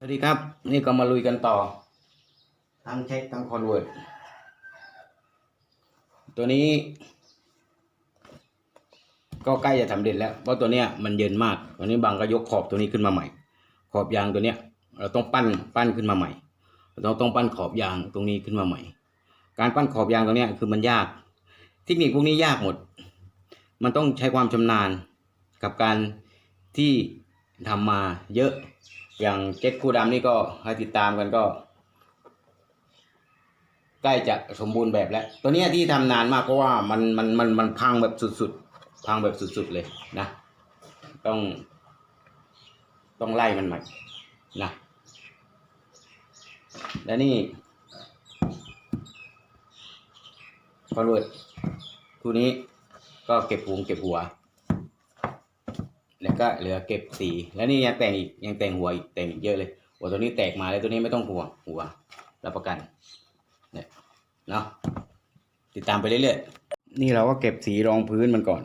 สวัสดีครับ นี่ก็มาลุยกันต่อ ทั้งเช็คทั้งคอนเวิร์ตตัวนี้ ก็ใกล้จะทำเด็ดแล้ว เพราะตัวเนี้ยมันเย็นมากตัวนี้บางก็ยกขอบตัวนี้ขึ้นมาใหม่ ขอบยางตัวเนี้ย เราต้องปั้นปั้นขึ้นมาใหม่เราต้องปั้นขอบยางตรงนี้ขึ้นมาใหม่ การปั้นขอบยางตรงเนี้ยคือมันยากเทคนิคพวกนี้ยากหมด มันต้องใช้ความชำนาญกับการที่ทำมาเยอะ อย่างเจ็ดคู่ดำนี่ก็ให้ติดตามกันก็ ใกล้จะสมบูรณ์แบบแล้ว ตัวนี้ที่ทำนานมากเพราะว่ามันมันมันมันพังแบบสุดๆ พังแบบสุดๆเลยนะ ต้อง ต้องไล่มันใหม่นะและนี่คอนเวิร์ตคู่นี้ก็เก็บหูเก็บหัว แล้วก็เหลือเก็บสี แล้วนี่ยังแต่งอีกยังแต่งหัวอีกแต่งอีกเยอะเลยหัวตัวนี้แตกมาแล้วตัวนี้ไม่ต้องห่วงหัวรับประกันเนี่ยเนาะติดตามไปเรื่อยๆนี่เราก็เก็บสีรองพื้นมันก่อน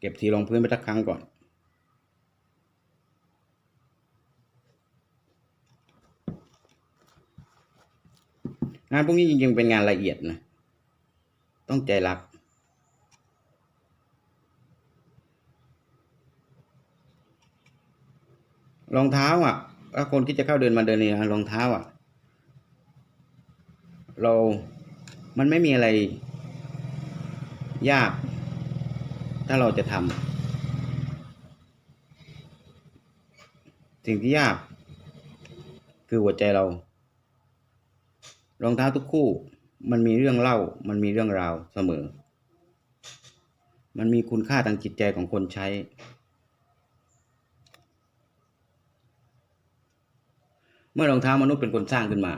เก็บสีรองพื้นไปสักครั้งก่อนงานพวกนี้จริงๆเป็นงานละเอียดนะ ต้องใจรัก รองเท้าอะถ้าคนที่จะเข้าเดินมาเดินในะรองเท้าอะ เรา มันไม่มีอะไร ยาก ถ้าเราจะทำสิ่งที่ยาก คือหัวใจเรา รองเท้าทุกคู่ มันมีเรื่องเล่า มันมีเรื่องราวเสมอ มันมีคุณค่าทางจิตใจของคนใช้ เมื่อรองเท้ามนุษย์เป็นคนสร้างขึ้นมา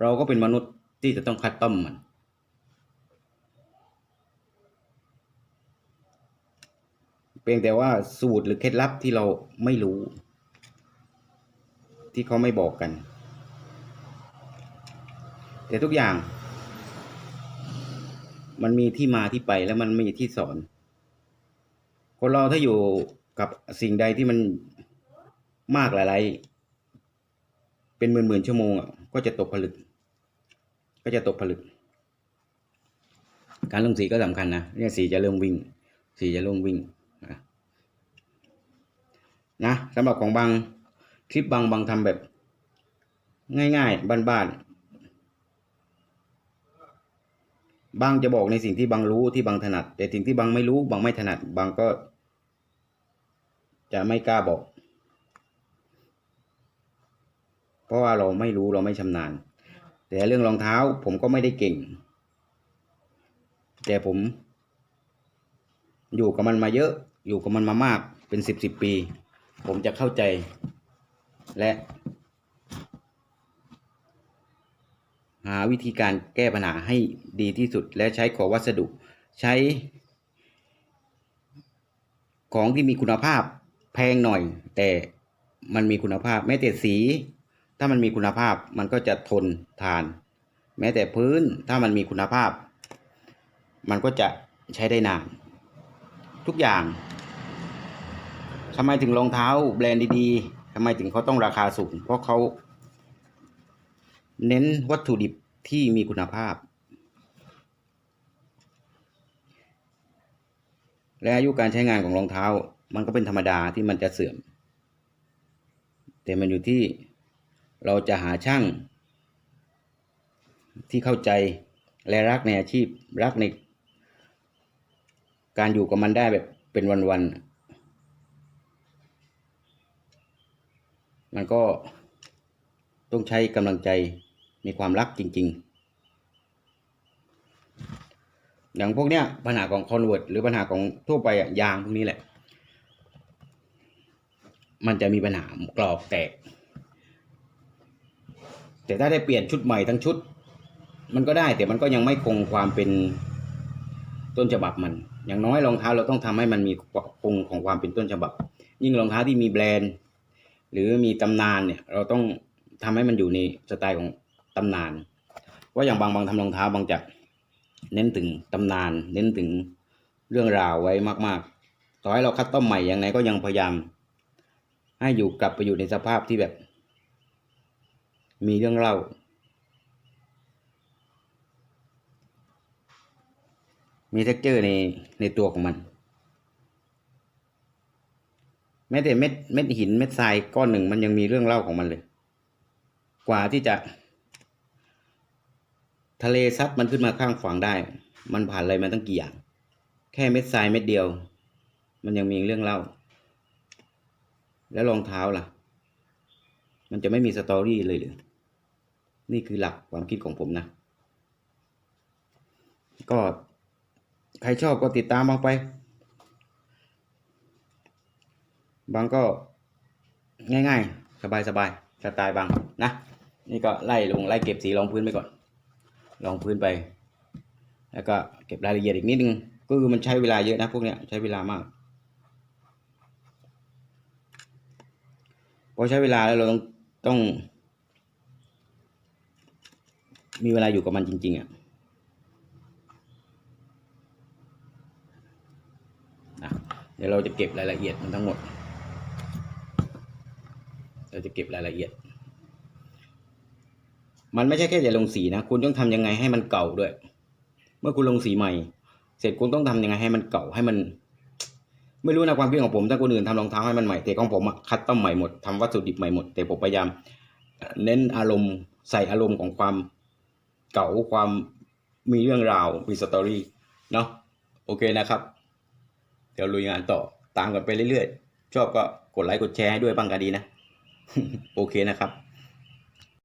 เราก็เป็นมนุษย์ที่จะต้องคัดต้อมมันเพียงแต่ว่าสูตรหรือเคล็ดลับที่เราไม่รู้ ที่เขาไม่บอกกัน แต่ทุกอย่าง มันมีที่มาที่ไปแล้วมันมีที่สอน คนเราถ้าอยู่กับสิ่งใดที่มันมากหลายๆ เป็นหมื่นๆชั่วโมงอะก็จะตกผลึก ก็จะตกผลึก การลงสีก็สำคัญนะเนี่ยสีจะเริ่มวิ่ง สีจะเริ่มวิ่งนะนะสำหรับของบางคลิปบางบางทำแบบ ง่ายๆบ้านๆบางจะบอกในสิ่งที่บางรู้ที่บางถนัด แต่สิ่งที่บางไม่รู้บางไม่ถนัดบางก็ จะไม่กล้าบอก เพ ราะว่าเราไม่รู้เราไม่ชำนาญ แต่เรื่องรองเท้าผมก็ไม่ได้เก่ง แต่ผม อยู่กับมันมาเยอะ อยู่กับมันมามากเป็นสิบสิบปี ผมจะเข้าใจ และ หาวิธีการแก้ปัญหาให้ดีที่สุด และใช้ของวัสดุ ใช้ ของที่มีคุณภาพแพงหน่อย แต่มันมีคุณภาพแม้แต่สี ถ้ามันมีคุณภาพมันก็จะทนทาน แม้แต่พื้นถ้ามันมีคุณภาพ มันก็จะใช้ได้นาน ทุกอย่างทำไมถึงรองเท้าแบรนด์ดีๆทำไมถึงเขาต้องราคาสูง เพราะเขาเน้นวัตถุดิบที่มีคุณภาพ และอายุการใช้งานของรองเท้า มันก็เป็นธรรมดาที่มันจะเสื่อม แต่มันอยู่ที่ เราจะหาช่างที่เข้าใจและรักในอาชีพรักในการอยู่กับมันได้แบบเป็นวันๆ มันก็ต้องใช้กำลังใจมีความรักจริง ๆ อย่างพวกเนี้ยปัญหาของคอนเวิร์ตหรือปัญหาของทั่วไปอะยางพวกนี้แหละ มันจะมีปัญหากรอบแตก แต่ถ้าได้เปลี่ยนชุดใหม่ทั้งชุด มันก็ได้แต่มันก็ยังไม่คงความเป็นต้นฉบับมัน อย่างน้อยรองเท้าเราต้องทำให้มันมีคงของความเป็นต้นฉบับ ยิ่งรองเท้าที่มีแบรนด์ หรือมีตำนานเนี่ย เราต้องทำให้มันอยู่ในสไตล์ของตำนานว่าอย่างบางบางทำรองเท้าบางจะเน้นถึงตำนาน เน้นถึงเรื่องราวไว้มาก ๆ ต่อให้เราคัดต้อมใหม่อยังไงก็ยังพยายาม ให้อยู่กลับไปอยู่ในสภาพที่แบบ มีเรื่องเล่า มีเท็กเจอร์ในในตัวของมัน แม้แต่เม็ดเม็ดหินเม็ดทรายก้อนหนึ่งมันยังมีเรื่องเล่าของมันเลย กว่าที่จะ ทะเลซัดมันขึ้นมาข้างฝั่งได้ มันผ่านอะไรมาตั้งกี่อย่าง แค่เม็ดทรายเม็ดเดียว มันยังมีเรื่องเล่า แล้วรองเท้าล่ะ มันจะไม่มีสตอรี่เลยหรือ นี่คือหลักความคิดของผมนะ ก็ใครชอบก็ติดตามบางไป บางก็ง่ายๆ สบายๆสไตล์บางนะ นี่ก็ไล่ลงไล่เก็บสีรองพื้นไปก่อนรองพื้นไป แล้วก็เก็บรายละเอียดอีกนิดนึงก็คือมันใช้เวลาเยอะนะพวกเนี้ยใช้เวลามากพอใช้เวลาแล้วเราต้องต้อง มีเวลาอยู่กับมันจริง ๆอะนะเดี๋ยวเราจะเก็บรายละเอียดมันทั้งหมด เราจะเก็บรายละเอียด มันไม่ใช่แค่จะลงสีนะ คุณต้องทำยังไงให้มันเก่าด้วย เมื่อคุณลงสีใหม่ เสร็จคุณต้องทำยังไงให้มันเก่าให้มัน ไม่รู้นะความคิดของผม ถ้าคนอื่นทำรองเท้าให้มันใหม่แต่ของผมคัดต้อมใหม่หมดทำวัตถุดิบใหม่หมดแต่ผมพยายามเน้นอารมณ์ใส่อารมณ์ของความ เก่าความมีเรื่องราวมีสตอรี่เนาะโอเคนะครับ เดี๋ยวลุยงานต่อตามกันไปเรื่อยๆ ชอบก็กดไลค์กดแชร์ให้ด้วยบ้างก็ดีนะ โอเคนะครับ